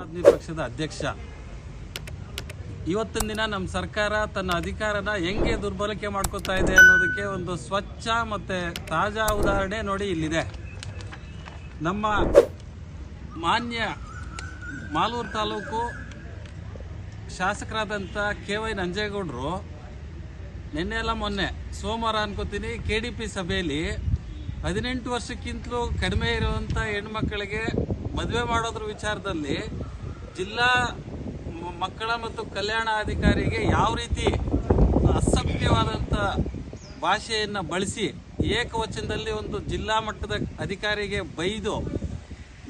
ಆದ್ಮಿ ಪಕ್ಷದ ಅಧ್ಯಕ್ಷ. ಇವತ್ತಿನ ದಿನ ನಮ್ಮ ಸರ್ಕಾರ ತನ್ನ ಅಧಿಕಾರನ ಹೆಂಗೆ ದುರ್ಬಳಕೆ ಮಾಡ್ಕೋತಾ ಇದೆ ಅನ್ನೋದಕ್ಕೆ ಒಂದು ಸ್ವಚ್ಛ ಮತ್ತೆ ತಾಜಾ ಉದಾಹರಣೆ ನೋಡಿ ಇಲ್ಲಿದೆ. ನಮ್ಮ ಮಾನ್ಯ ಮಾಲೂರು ತಾಲೂಕು ಶಾಸಕರಾದಂಥ ಕೆ ವೈ ನಂಜೇಗೌಡರು ನಿನ್ನೆ ಎಲ್ಲ ಮೊನ್ನೆ ಸೋಮವಾರ ಅನ್ಕೋತೀನಿ ಕೆ ಡಿ ಪಿ ಸಭೆಯಲ್ಲಿ ಹದಿನೆಂಟು ವರ್ಷಕ್ಕಿಂತಲೂ ಕಡಿಮೆ ಇರುವಂಥ ಹೆಣ್ಮಕ್ಕಳಿಗೆ ಮದುವೆ ಮಾಡೋದ್ರ ವಿಚಾರದಲ್ಲಿ ಜಿಲ್ಲಾ ಮಕ್ಕಳ ಮತ್ತು ಕಲ್ಯಾಣ ಅಧಿಕಾರಿಗೆ ಯಾವ ರೀತಿ ಅಸಭ್ಯವಾದಂಥ ಭಾಷೆಯನ್ನು ಬಳಸಿ ಏಕವಚನದಲ್ಲಿ ಒಂದು ಜಿಲ್ಲಾ ಮಟ್ಟದ ಅಧಿಕಾರಿಗೆ ಬೈದು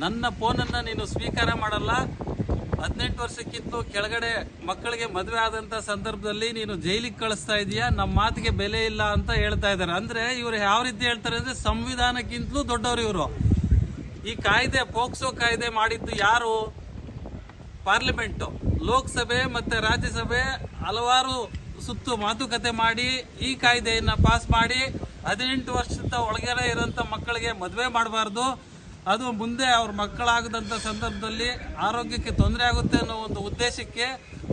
ನನ್ನ ಫೋನನ್ನು ನೀನು ಸ್ವೀಕಾರ ಮಾಡಲ್ಲ, ಹದಿನೆಂಟು ವರ್ಷಕ್ಕಿಂತ ಕೆಳಗಡೆ ಮಕ್ಕಳಿಗೆ ಮದುವೆ ಆದಂಥ ಸಂದರ್ಭದಲ್ಲಿ ನೀನು ಜೈಲಿಗೆ ಕಳಿಸ್ತಾ ಇದೀಯಾ ನಮ್ಮ ಮಾತಿಗೆ ಬೆಲೆ ಇಲ್ಲ ಅಂತ ಹೇಳ್ತಾ ಇದ್ದಾರೆ. ಅಂದರೆ ಇವರು ಯಾವ ರೀತಿ ಹೇಳ್ತಾರೆ ಅಂದರೆ ಸಂವಿಧಾನಕ್ಕಿಂತಲೂ ದೊಡ್ಡವರು ಇವರು. ಈ ಕಾಯ್ದೆ, ಪೋಕ್ಸೋ ಕಾಯ್ದೆ ಮಾಡಿದ್ದು ಯಾರು? ಪಾರ್ಲಿಮೆಂಟ್. ಲೋಕಸಭೆ ಮತ್ತೆ ರಾಜ್ಯಸಭೆ ಹಲವಾರು ಸುತ್ತು ಮಾತುಕತೆ ಮಾಡಿ, ಈ ಕಾಯ್ದೆಯನ್ನು ಪಾಸ್ ಮಾಡಿ, ಹದಿನೆಂಟು ವರ್ಷದ ಒಳಗಡೆ ಇರೋಂಥ ಮಕ್ಕಳಿಗೆ ಮದುವೆ ಮಾಡಬಾರ್ದು. ಅದು ಮುಂದೆ ಅವ್ರ ಮಕ್ಕಳಾಗದಂಥ ಸಂದರ್ಭದಲ್ಲಿ ಆರೋಗ್ಯಕ್ಕೆ ತೊಂದರೆ ಆಗುತ್ತೆ ಅನ್ನೋ ಒಂದು ಉದ್ದೇಶಕ್ಕೆ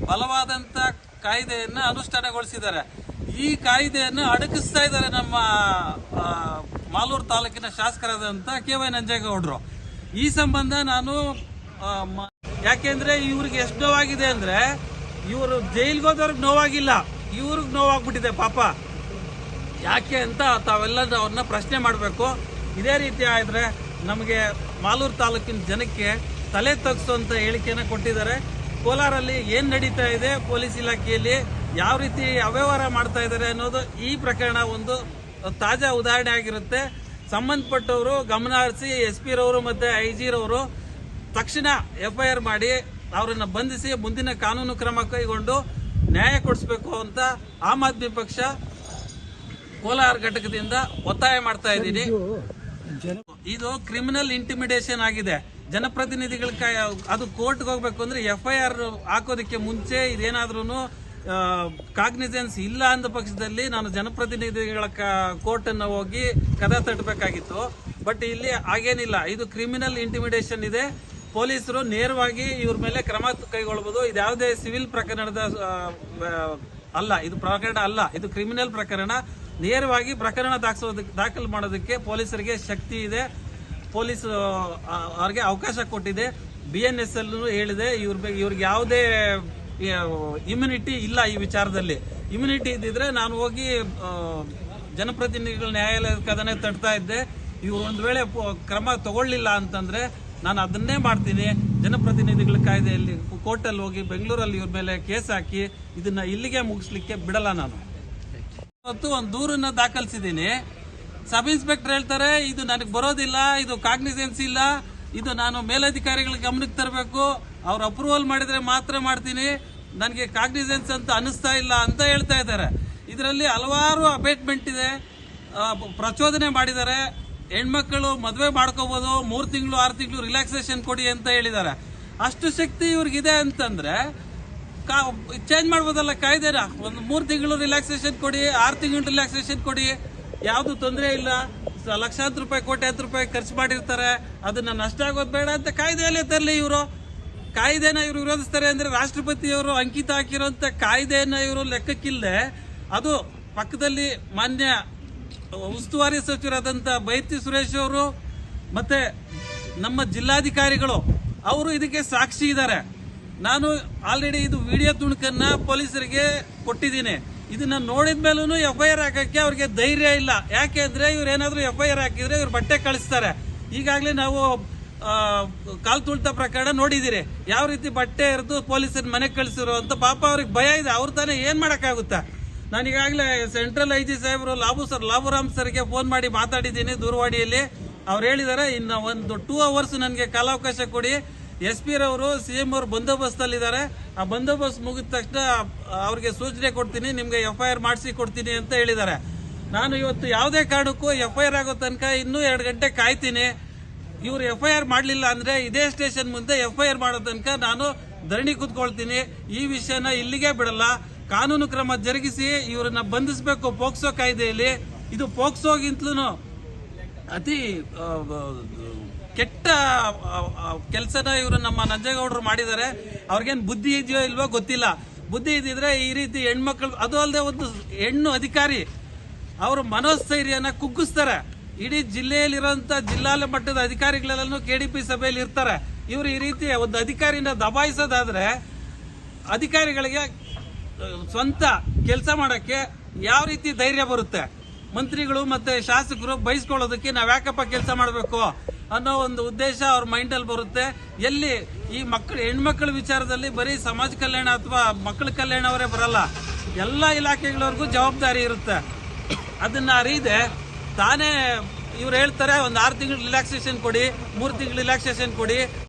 ಬಲವಾದಂಥ ಕಾಯ್ದೆಯನ್ನು ಅನುಷ್ಠಾನಗೊಳಿಸಿದ್ದಾರೆ. ಈ ಕಾಯ್ದೆಯನ್ನು ಅಡಕಿಸ್ತಾ ಇದ್ದಾರೆ ನಮ್ಮ ಮಾಲೂರು ತಾಲೂಕಿನ ಶಾಸಕರಾದಂಥ ಕೆ ವೈ ನಂಜೇಗೌಡರು. ಈ ಸಂಬಂಧ ನಾನು ಯಾಕೆಂದ್ರೆ ಇವ್ರಿಗೆ ಎಷ್ಟು ನೋವಾಗಿದೆ ಅಂದ್ರೆ ಇವರು ಜೈಲ್ಗೆ ಹೋದವ್ರಿಗೆ ನೋವಾಗಿಲ್ಲ. ಇವ್ರಿಗೆ ನೋವಾಗ್ಬಿಟ್ಟಿದೆ ಪಾಪ. ಯಾಕೆ ಅಂತ ತಾವೆಲ್ಲ ಅವ್ರನ್ನ ಪ್ರಶ್ನೆ ಮಾಡಬೇಕು. ಇದೇ ರೀತಿ ಆದರೆ ನಮಗೆ ಮಾಲೂರು ತಾಲೂಕಿನ ಜನಕ್ಕೆ ತಲೆ ತಗ್ಸುವಂಥ ಹೇಳಿಕೆನ ಕೊಟ್ಟಿದ್ದಾರೆ. ಕೋಲಾರಲ್ಲಿ ಏನು ನಡೀತಾ ಇದೆ, ಪೊಲೀಸ್ ಇಲಾಖೆಯಲ್ಲಿ ಯಾವ ರೀತಿ ಅವ್ಯವಹಾರ ಮಾಡ್ತಾ ಇದ್ದಾರೆ ಅನ್ನೋದು ಈ ಪ್ರಕರಣ ಒಂದು ತಾಜಾ ಉದಾಹರಣೆ ಆಗಿರುತ್ತೆ. ಸಂಬಂಧಪಟ್ಟವರು ಗಮನ ಹರಿಸಿ ಎಸ್ ಪಿರವರು ರವರು ಮತ್ತೆ ಐ ಜಿ ರವರು ತಕ್ಷಣ ಎಫ್ಐಆರ್ ಮಾಡಿ ಅವರನ್ನ ಬಂಧಿಸಿ ಮುಂದಿನ ಕಾನೂನು ಕ್ರಮ ಕೈಗೊಂಡು ನ್ಯಾಯ ಕೊಡಿಸಬೇಕು ಅಂತ ಆಮ್ ಆದ್ಮಿ ಪಕ್ಷ ಕೋಲಾರ ಘಟಕದಿಂದ ಒತ್ತಾಯ ಮಾಡ್ತಾ ಇದ್ದೀನಿ. ಇದು ಕ್ರಿಮಿನಲ್ ಇಂಟಿಮಿಡೇಷನ್ ಆಗಿದೆ. ಜನಪ್ರತಿನಿಧಿಗಳ ಕೈ ಅದು ಕೋರ್ಟ್ಗೆ ಹೋಗ್ಬೇಕು ಅಂದ್ರೆ ಎಫ್ಐಆರ್ ಹಾಕೋದಕ್ಕೆ ಮುಂಚೆ ಇದೇನಾದ್ರೂ ಕಾಗ್ನಿಜೆನ್ಸ್ ಇಲ್ಲ ಅಂದ ಪಕ್ಷದಲ್ಲಿ ನಾನು ಜನಪ್ರತಿನಿಧಿಗಳ ಕೋರ್ಟ್ ಅನ್ನ ಹೋಗಿ ಕದ ತಟ್ಟಬೇಕಾಗಿತ್ತು. ಬಟ್ ಇಲ್ಲಿ ಹಾಗೇನಿಲ್ಲ. ಇದು ಕ್ರಿಮಿನಲ್ ಇಂಟಿಮಿಡೇಷನ್ ಇದೆ. ಪೊಲೀಸರು ನೇರವಾಗಿ ಇವ್ರ ಮೇಲೆ ಕ್ರಮ ಕೈಗೊಳ್ಳಬಹುದು ಇದು ಯಾವುದೇ ಸಿವಿಲ್ ಪ್ರಕರಣದ ಅಲ್ಲ, ಇದು ಪ್ರಕರಣ ಅಲ್ಲ, ಇದು ಕ್ರಿಮಿನಲ್ ಪ್ರಕರಣ. ನೇರವಾಗಿ ಪ್ರಕರಣ ದಾಖಲಿಸೋದಕ್ಕೆ ದಾಖಲು ಮಾಡೋದಕ್ಕೆ ಪೊಲೀಸರಿಗೆ ಶಕ್ತಿ ಇದೆ. ಪೊಲೀಸ್ ಅವ್ರಿಗೆ ಅವಕಾಶ ಕೊಟ್ಟಿದೆ. ಬಿ ಎನ್ ಎಸ್ ಎಲ್ ಹೇಳಿದೆ, ಇವ್ರ ಬಗ್ಗೆ ಇವ್ರಿಗೆ ಯಾವುದೇ ಇಮ್ಯುನಿಟಿ ಇಲ್ಲ ಈ ವಿಚಾರದಲ್ಲಿ. ಇಮ್ಯುನಿಟಿ ಇದ್ದಿದ್ರೆ ನಾನು ಹೋಗಿ ಜನಪ್ರತಿನಿಧಿಗಳ ನ್ಯಾಯಾಲಯದ ಕದನೆ ತಡ್ತಾ ಇದ್ದೆ. ಇವ್ರು ಒಂದು ವೇಳೆ ಕ್ರಮ ತಗೊಳ್ಳಿಲ್ಲ ಅಂತಂದ್ರೆ ನಾನು ಅದನ್ನೇ ಮಾಡ್ತೀನಿ. ಜನಪ್ರತಿನಿಧಿಗಳ ಕಾಯ್ದೆಯಲ್ಲಿ ಕೋರ್ಟಲ್ಲಿ ಹೋಗಿ ಬೆಂಗಳೂರಲ್ಲಿ ಇವ್ರ ಮೇಲೆ ಕೇಸ್ ಹಾಕಿ ಇದನ್ನ ಇಲ್ಲಿಗೆ ಮುಗಿಸ್ಲಿಕ್ಕೆ ಬಿಡಲ್ಲ ನಾನು. ಇವತ್ತು ಒಂದು ದೂರನ್ನ ದಾಖಲಿಸಿದ್ದೀನಿ. ಸಬ್ ಇನ್ಸ್ಪೆಕ್ಟರ್ ಹೇಳ್ತಾರೆ, ಇದು ನನಗೆ ಬರೋದಿಲ್ಲ, ಇದು ಕಾಗ್ನಿಸೆನ್ಸ್ ಇಲ್ಲ, ಇದು ನಾನು ಮೇಲಧಿಕಾರಿಗಳ ಗಮನಕ್ಕೆ ತರಬೇಕು. ಅವ್ರು ಅಪ್ರೂವಲ್ ಮಾಡಿದರೆ ಮಾತ್ರ ಮಾಡ್ತೀನಿ. ನನಗೆ ಕಾಗ್ನಿಸೆನ್ಸ್ ಅಂತ ಅನಿಸ್ತಾ ಇಲ್ಲ ಅಂತ ಹೇಳ್ತಾ ಇದ್ದಾರೆ. ಇದರಲ್ಲಿ ಹಲವಾರು ಅಬೇಟ್ಮೆಂಟ್ ಇದೆ. ಪ್ರಚೋದನೆ ಮಾಡಿದ್ದಾರೆ. ಹೆಣ್ಮಕ್ಳು ಮದುವೆ ಮಾಡ್ಕೋಬೋದು, ಮೂರು ತಿಂಗಳು, ಆರು ತಿಂಗಳು ರಿಲ್ಯಾಕ್ಸೇಷನ್ ಕೊಡಿ ಅಂತ ಹೇಳಿದ್ದಾರೆ. ಅಷ್ಟು ಶಕ್ತಿ ಇವ್ರಿಗಿದೆ ಅಂತಂದ್ರೆ ಚೇಂಜ್ ಮಾಡ್ಬೋದಲ್ಲ ಕಾಯ್ದೆನ? ಒಂದು ಮೂರು ತಿಂಗಳು ರಿಲ್ಯಾಕ್ಸೇಷನ್ ಕೊಡಿ, ಆರು ತಿಂಗಳು ರಿಲ್ಯಾಕ್ಸೇಷನ್ ಕೊಡಿ. ಯಾವುದು ತೊಂದರೆ ಇಲ್ಲ. ಲಕ್ಷಾಂತರ ರೂಪಾಯಿ, ಕೋಟ್ಯಾಂತರ ರೂಪಾಯಿ ಖರ್ಚು ಮಾಡಿರ್ತಾರೆ. ಅದನ್ನ ನಷ್ಟ ಆಗೋದು ಬೇಡ ಅಂತ ಕಾಯ್ದೆಯಲ್ಲೇ ತರಲಿ ಇವರು. ಕಾಯ್ದೆನ ಇವರು ವಿರೋಧಿಸ್ತಾರೆ ಅಂದ್ರೆ ರಾಷ್ಟ್ರಪತಿಯವರು ಅಂಕಿತ ಹಾಕಿರೋಂಥ ಕಾಯ್ದೆಯನ್ನ ಇವರು ಲೆಕ್ಕಕ್ಕಿಲ್ಲದೆ ಅದು ಪಕ್ಕದಲ್ಲಿ ಮಾನ್ಯ ಉಸ್ತುವಾರಿ ಸಚಿವರಾದಂಥ ಬೈತಿ ಸುರೇಶ್ ಅವರು ಮತ್ತೆ ನಮ್ಮ ಜಿಲ್ಲಾಧಿಕಾರಿಗಳು, ಅವರು ಇದಕ್ಕೆ ಸಾಕ್ಷಿ ಇದ್ದಾರೆ. ನಾನು ಆಲ್ರೆಡಿ ಇದು ವಿಡಿಯೋ ತುಣುಕನ್ನು ಪೊಲೀಸರಿಗೆ ಕೊಟ್ಟಿದ್ದೀನಿ. ಇದನ್ನ ನೋಡಿದ ಮೇಲೂ ಎಫ್ ಐ ಆರ್ ಹಾಕಕ್ಕೆ ಅವ್ರಿಗೆ ಧೈರ್ಯ ಇಲ್ಲ. ಯಾಕೆ ಅಂದರೆ ಇವ್ರು ಏನಾದ್ರು ಎಫ್ ಐ ಆರ್ ಹಾಕಿದ್ರೆ ಇವ್ರು ಬಟ್ಟೆ ಕಳಿಸ್ತಾರೆ. ಈಗಾಗಲೇ ನಾವು ಕಾಲು ತುಳಿತ ಪ್ರಕರಣ ನೋಡಿದ್ದೀರಿ. ಯಾವ ರೀತಿ ಬಟ್ಟೆ ಎರೆದು ಪೊಲೀಸರ ಮನೆಗೆ ಕಳಿಸಿರೋ ಅಂತ ಪಾಪ ಅವ್ರಿಗೆ ಭಯ ಇದೆ. ಅವ್ರು ತಾನೇ ಏನು ಮಾಡಕ್ಕಾಗುತ್ತಾ? ನಾನು ಈಗಾಗಲೇ ಸೆಂಟ್ರಲ್ ಐ ಜಿ ಸಾಹೇಬರು ಲಾಬು ಸರ್, ಲಾಬುರಾಮ್ ಸರ್ಗೆ ಫೋನ್ ಮಾಡಿ ಮಾತಾಡಿದ್ದೀನಿ ದೂರವಾಣಿಯಲ್ಲಿ. ಅವ್ರು ಹೇಳಿದ್ದಾರೆ ಇನ್ನು ಒಂದು ಟೂ ಅವರ್ಸ್ ನನಗೆ ಕಾಲಾವಕಾಶ ಕೊಡಿ. ಎಸ್ ಪಿ ರವರು, ಸಿ ಎಂ ಅವರು ಬಂದೋಬಸ್ತಲ್ಲಿದ್ದಾರೆ. ಆ ಬಂದೋಬಸ್ತ್ ಮುಗಿದ ತಕ್ಷಣ ಅವ್ರಿಗೆ ಸೂಚನೆ ಕೊಡ್ತೀನಿ, ನಿಮಗೆ ಎಫ್ ಐ ಆರ್ ಮಾಡಿಸಿ ಕೊಡ್ತೀನಿ ಅಂತ ಹೇಳಿದ್ದಾರೆ. ನಾನು ಇವತ್ತು ಯಾವುದೇ ಕಾರಣಕ್ಕೂ ಎಫ್ ಐ ಆರ್ ಆಗೋ ತನಕ ಇನ್ನೂ ಎರಡು ಗಂಟೆ ಕಾಯ್ತೀನಿ. ಇವರು ಎಫ್ ಐ ಆರ್ ಮಾಡಲಿಲ್ಲ ಅಂದರೆ ಇದೇ ಸ್ಟೇಷನ್ ಮುಂದೆ ಎಫ್ ಐ ಆರ್ ಮಾಡೋ ತನಕ ನಾನು ಧರಣಿ ಕೂತ್ಕೊಳ್ತೀನಿ. ಈ ವಿಷಯನ ಇಲ್ಲಿಗೆ ಬಿಡಲ್ಲ. ಕಾನೂನು ಕ್ರಮ ಜರುಗಿಸಿ ಇವರನ್ನ ಬಂಧಿಸಬೇಕು ಪೋಕ್ಸೋ ಕಾಯ್ದೆಯಲ್ಲಿ. ಇದು ಪೋಕ್ಸೋಗಿಂತಲೂ ಅತಿ ಕೆಟ್ಟ ಕೆಲಸನ ಇವರು ನಮ್ಮ ನಂಜೇಗೌಡರು ಮಾಡಿದ್ದಾರೆ. ಅವ್ರಿಗೇನು ಬುದ್ಧಿ ಇದೆಯೋ ಇಲ್ವೋ ಗೊತ್ತಿಲ್ಲ. ಬುದ್ಧಿ ಇದ್ದಿದ್ರೆ ಈ ರೀತಿ ಹೆಣ್ಮಕ್ಳು, ಅದು ಅಲ್ಲದೆ ಒಂದು ಹೆಣ್ಣು ಅಧಿಕಾರಿ, ಅವರು ಮನೋಸ್ಥೈರ್ಯನ ಕುಗ್ಗಿಸ್ತಾರೆ. ಇಡೀ ಜಿಲ್ಲೆಯಲ್ಲಿರುವಂಥ ಜಿಲ್ಲಾ ಮಟ್ಟದ ಅಧಿಕಾರಿಗಳೆಲ್ಲನೂ ಕೆ ಡಿ ಪಿ ಸಭೆಯಲ್ಲಿ ಇರ್ತಾರೆ. ಇವರು ಈ ರೀತಿ ಒಂದು ಅಧಿಕಾರಿನ ದಬಾಯಿಸೋದಾದ್ರೆ ಅಧಿಕಾರಿಗಳಿಗೆ ಸ್ವಂತ ಕೆಲಸ ಮಾಡೋಕ್ಕೆ ಯಾವ ರೀತಿ ಧೈರ್ಯ ಬರುತ್ತೆ? ಮಂತ್ರಿಗಳು ಮತ್ತೆ ಶಾಸಕರು ಬಯಸ್ಕೊಳ್ಳೋದಕ್ಕೆ ನಾವು ಯಾಕಪ್ಪ ಕೆಲಸ ಮಾಡಬೇಕು ಅನ್ನೋ ಒಂದು ಉದ್ದೇಶ ಅವ್ರ ಮೈಂಡಲ್ಲಿ ಬರುತ್ತೆ. ಎಲ್ಲಿ ಈ ಮಕ್ಕಳು ಹೆಣ್ಮಕ್ಳ ವಿಚಾರದಲ್ಲಿ ಬರೀ ಸಮಾಜ ಕಲ್ಯಾಣ ಅಥವಾ ಮಕ್ಕಳ ಕಲ್ಯಾಣ ಅವರೇ ಬರಲ್ಲ. ಎಲ್ಲ ಇಲಾಖೆಗಳವರೆಗೂ ಜವಾಬ್ದಾರಿ ಇರುತ್ತೆ. ಅದನ್ನ ಅರಿದೆ. ತಾನೇ ಇವ್ರು ಹೇಳ್ತಾರೆ, ಒಂದು ಆರು ತಿಂಗಳು ರಿಲ್ಯಾಕ್ಸೇಷನ್ ಕೊಡಿ, ಮೂರು ತಿಂಗಳು ರಿಲ್ಯಾಕ್ಸೇಷನ್ ಕೊಡಿ.